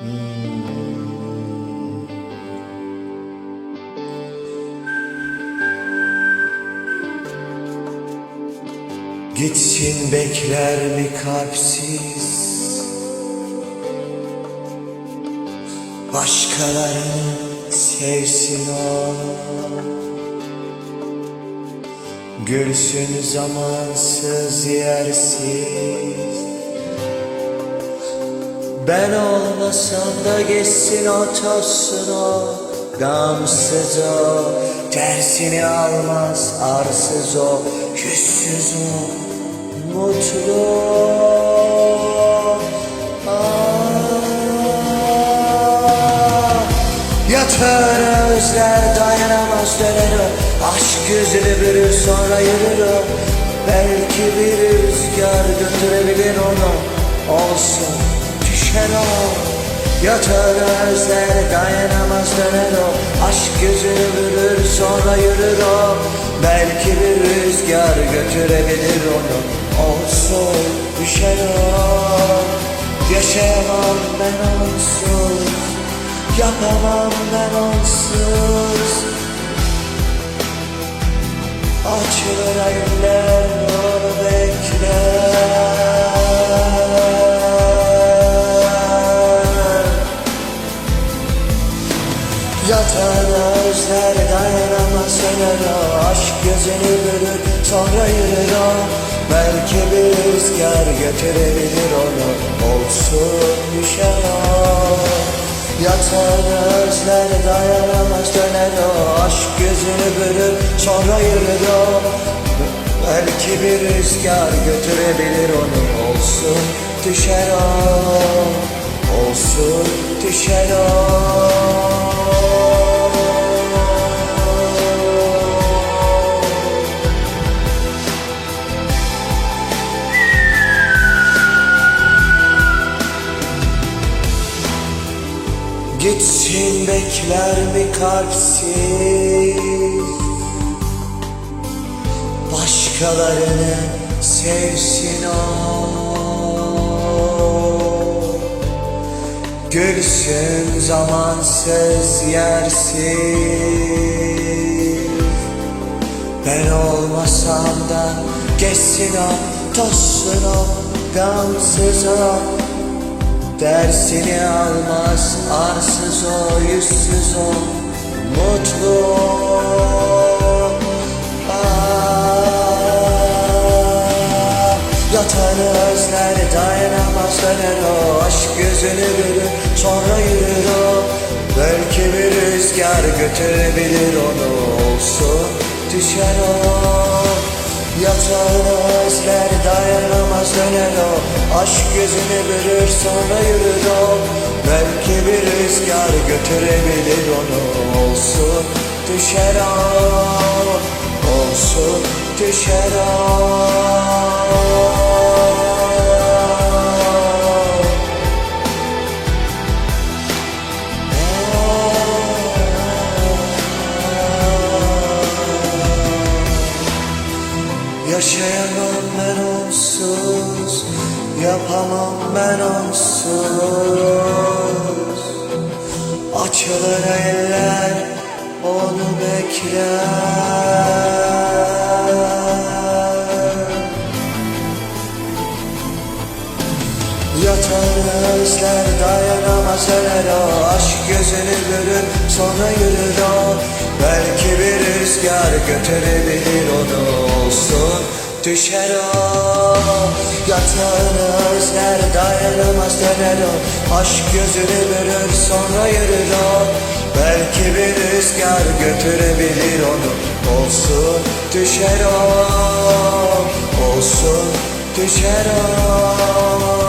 Gitsin bekler mi kalpsiz? Başkalarını sevsin o. Gülsün zamansız yersiz Ben olmasam da geçsin o tozsun o Gamsız o. Tersini almaz arsız o Yüzsüz o Mutlu Ah, Yatar özler dayanamaz döner o. Aşk yüzünü bürür sonra yürür o. Belki bir rüzgar götürebilir onu. Olsun düşer o Yatar özler dayanamaz döner o. Aşk yüzünü bürür sonra yürür o. Belki bir rüzgar götürebilir onu. Olsun düşer o. Yaşayamam ben onsuz Yapamam ben onsuz. Açılır eller onu bekler Yatan özler dayanamaz söner Aşk gözünü bürür sonra yürür o. Belki bir rüzgar götürebilir onu. Olsun düşer o. Yatan özler dayanamaz döner o. Aşk gözünü bürür sonra yürür o. Belki bir rüzgar götürebilir onu. Olsun düşer o. Olsun düşer o Gitsin bekler mi kalpsiz? Başkalarını sevsin o. Gülsün zamansız yersiz. Ben olmasam da geçsin o Tozsun o gamsız o Dersini almaz arsız o yüzsüz o. Mutlu o. Özler dayanamaz döner o. Aşk gözünü bürür sonra yürür o. Belki bir rüzgar götürebilir onu. Olsun düşer o. Yatan özler dayanamaz döner o. Aşk gözünü bürür sonra yürür o. Belki bir rüzgar götürebilir onu. Olsun düşer o. Olsun düşer o. Yaşayamam ben onsuz Yapamam ben onsuz. Açılır eller onu bekler. Yatan özler dayanamaz öler o Aşk gözünü görür sonra yürür o. Belki bir rüzgar götürebilir onu Olsun düşer o. Yatan özler dayanamaz döner o. Aşk gözünü görür sonra yürür o. Belki bir rüzgar götürebilir onu. Olsun düşer o. Olsun düşer o